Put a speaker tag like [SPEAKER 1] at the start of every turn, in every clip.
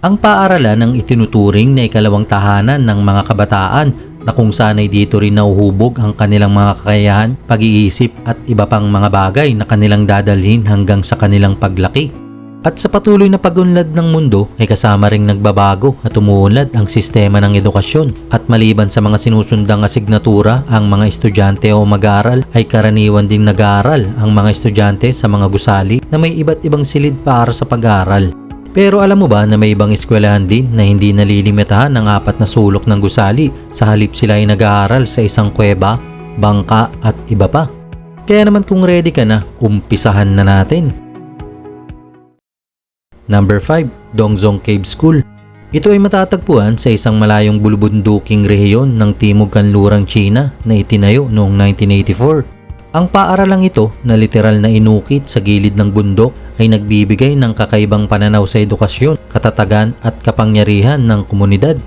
[SPEAKER 1] Ang paaralan ang itinuturing na ikalawang tahanan ng mga kabataan na kung saan ay dito rin nauhubog ang kanilang mga kakayahan, pag-iisip at iba pang mga bagay na kanilang dadalhin hanggang sa kanilang paglaki. At sa patuloy na pagunlad ng mundo ay kasama ring nagbabago at umuunlad ang sistema ng edukasyon. At maliban sa mga sinusundang asignatura, ang mga estudyante o mag-aaral ay karaniwan ding nag-aaral ang mga estudyante sa mga gusali na may iba't ibang silid para sa pag-aaral. Pero alam mo ba na may ibang eskwelahan din na hindi nalilimitahan ng apat na sulok ng gusali sa halip sila ay nag-aaral sa isang kuweba, bangka at iba pa. Kaya naman kung ready ka na, umpisahan na natin. Number 5, Dongzong Cave School. Ito ay matatagpuan sa isang malayong bulubunduking rehiyon ng Timog Kanlurang China na itinayo noong 1984. Ang paaralang ito na literal na inukit sa gilid ng bundok ay nagbibigay ng kakaibang pananaw sa edukasyon, katatagan at kapangyarihan ng komunidad.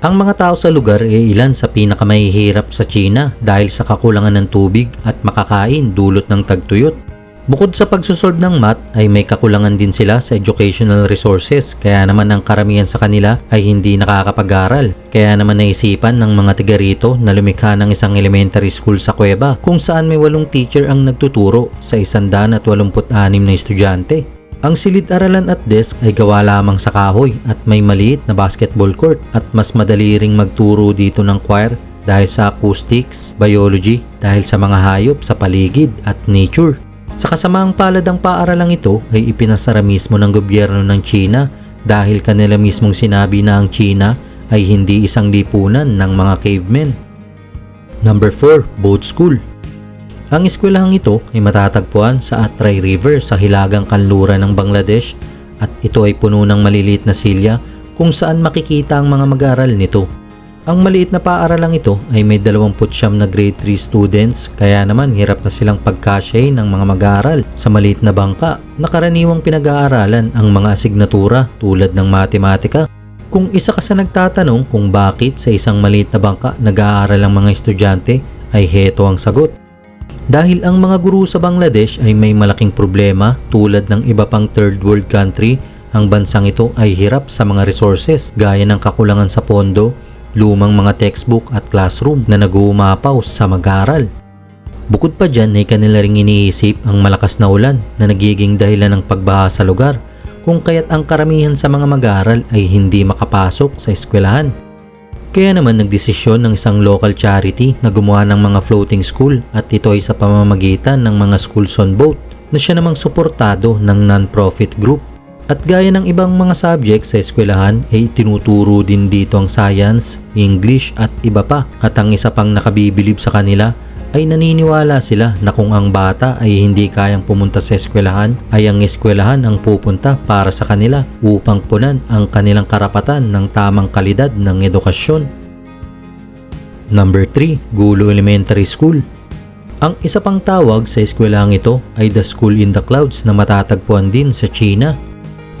[SPEAKER 1] Ang mga tao sa lugar ay ilan sa pinakamahihirap sa China dahil sa kakulangan ng tubig at makakain dulot ng tagtuyot. Bukod sa pagsusolve ng math ay may kakulangan din sila sa educational resources kaya naman ang karamihan sa kanila ay hindi nakakapag-aral. Kaya naman naisipan ng mga tiga rito na lumikha ng isang elementary school sa kuweba kung saan may walong teacher ang nagtuturo sa 186 na estudyante. Ang silid-aralan at desk ay gawa lamang sa kahoy at may maliit na basketball court at mas madali ring magturo dito ng choir dahil sa acoustics, biology, dahil sa mga hayop sa paligid at nature. Sa kasamaang palad ang paaralang ito ay ipinasara mismo ng gobyerno ng China dahil kanila mismong sinabi na ang China ay hindi isang lipunan ng mga cavemen. Number 4, Boat School. Ang eskwelahang ito ay matatagpuan sa Atray River sa hilagang kanluran ng Bangladesh at ito ay puno ng maliliit na silya kung saan makikita ang mga mag-aaral nito. Ang maliit na paaralang ito ay may 29 na grade 3 students kaya naman hirap na silang pagkasya ng mga mag-aaral sa maliit na bangka na karaniwang pinag-aaralan ang mga asignatura tulad ng matematika. Kung isa ka sa nagtatanong kung bakit sa isang maliit na bangka nag-aaral ang mga estudyante ay heto ang sagot. Dahil ang mga guru sa Bangladesh ay may malaking problema tulad ng iba pang third world country, ang bansang ito ay hirap sa mga resources gaya ng kakulangan sa pondo, lumang mga textbook at classroom na nag-uumapaw sa mag-aaral. Bukod pa dyan ay kanila ring iniisip ang malakas na ulan na nagiging dahilan ng pagbaha sa lugar kung kaya't ang karamihan sa mga mag-aaral ay hindi makapasok sa eskwelahan. Kaya naman nagdesisyon ng isang local charity na gumawa ng mga floating school at ito ay sa pamamagitan ng mga schools on boat na siya namang suportado ng non-profit group. At gaya ng ibang mga subjects sa eskwelahan ay tinuturo din dito ang science, English at iba pa. At ang isa pang nakabibilib sa kanila ay naniniwala sila na kung ang bata ay hindi kayang pumunta sa eskwelahan ay ang eskwelahan ang pupunta para sa kanila upang punan ang kanilang karapatan ng tamang kalidad ng edukasyon. Number 3, Gulo Elementary School. Ang isa pang tawag sa eskwelahang ito ay The School in the Clouds na matatagpuan din sa China.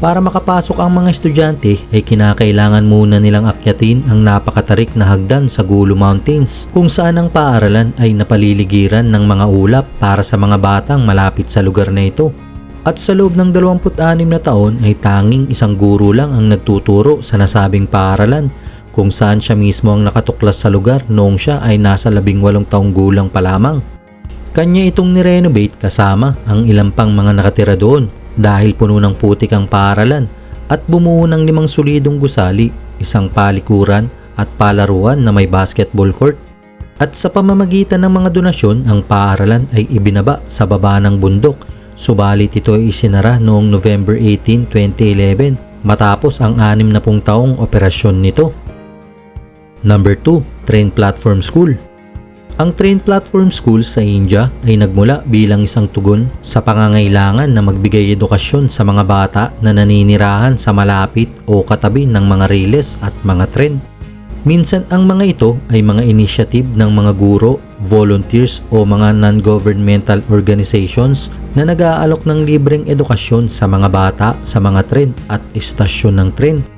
[SPEAKER 1] Para makapasok ang mga estudyante ay kinakailangan muna nilang akyatin ang napakatarik na hagdan sa Gulo Mountains kung saan ang paaralan ay napaliligiran ng mga ulap para sa mga batang malapit sa lugar na ito. At sa loob ng 26 na taon ay tanging isang guro lang ang nagtuturo sa nasabing paaralan kung saan siya mismo ang nakatuklas sa lugar noong siya ay nasa 18 taong gulang pa lamang. Kanya itong nirenovate kasama ang ilang pang mga nakatira doon dahil puno ng putik ang paaralan at bumuo ng limang solidong gusali, isang palikuran at palaruan na may basketball court. At sa pamamagitan ng mga donasyon, ang paaralan ay ibinaba sa baba ng bundok. Subalit ito ay isinara noong November 18, 2011 matapos ang anim na pung taong operasyon nito. Number 2, Train Platform School. Ang Train Platform School sa India ay nagmula bilang isang tugon sa pangangailangan na magbigay edukasyon sa mga bata na naninirahan sa malapit o katabi ng mga riles at mga tren. Minsan ang mga ito ay mga initiative ng mga guro, volunteers o mga non-governmental organizations na nag-aalok ng libreng edukasyon sa mga bata sa mga tren at istasyon ng tren.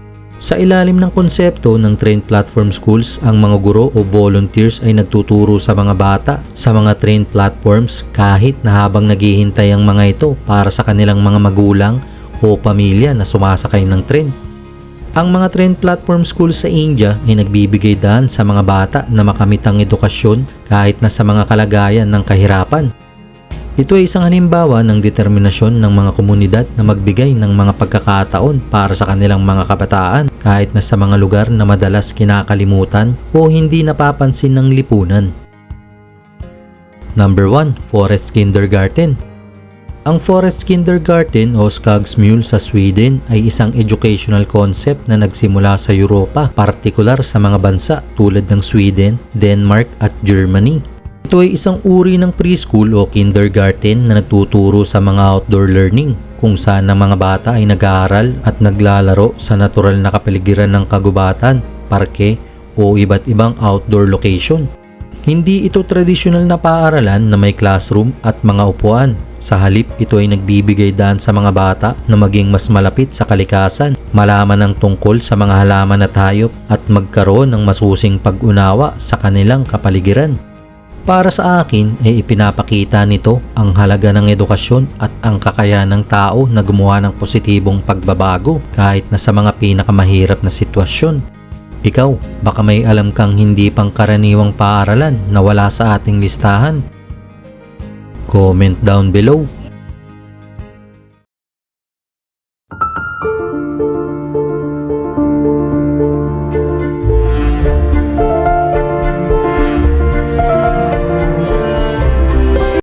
[SPEAKER 1] Sa ilalim ng konsepto ng Train Platform Schools, ang mga guro o volunteers ay nagtuturo sa mga bata sa mga train platforms kahit na habang naghihintay ang mga ito para sa kanilang mga magulang o pamilya na sumasakay ng tren. Ang mga train platform school sa India ay nagbibigay daan sa mga bata na makamit ang edukasyon kahit na sa mga kalagayan ng kahirapan. Ito ay isang halimbawa ng determinasyon ng mga komunidad na magbigay ng mga pagkakataon para sa kanilang mga kabataan kahit na sa mga lugar na madalas kinakalimutan o hindi napapansin ng lipunan. Number 1, Forest Kindergarten. Ang Forest Kindergarten o Skogsmule sa Sweden ay isang educational concept na nagsimula sa Europa, partikular sa mga bansa tulad ng Sweden, Denmark at Germany. Ito ay isang uri ng preschool o kindergarten na nagtuturo sa mga outdoor learning kung saan ang mga bata ay nag-aaral at naglalaro sa natural na kapaligiran ng kagubatan, parke o iba't ibang outdoor location. Hindi ito tradisyonal na paaralan na may classroom at mga upuan. Sa halip, ito ay nagbibigay daan sa mga bata na maging mas malapit sa kalikasan, malaman ng tungkol sa mga halaman at hayop at magkaroon ng masusing pag-unawa sa kanilang kapaligiran. Para sa akin ay ipinapakita nito ang halaga ng edukasyon at ang kakayahan ng tao na gumawa ng positibong pagbabago kahit na sa mga pinakamahirap na sitwasyon. Ikaw, baka may alam kang hindi pangkaraniwang paaralan na wala sa ating listahan? Comment down below.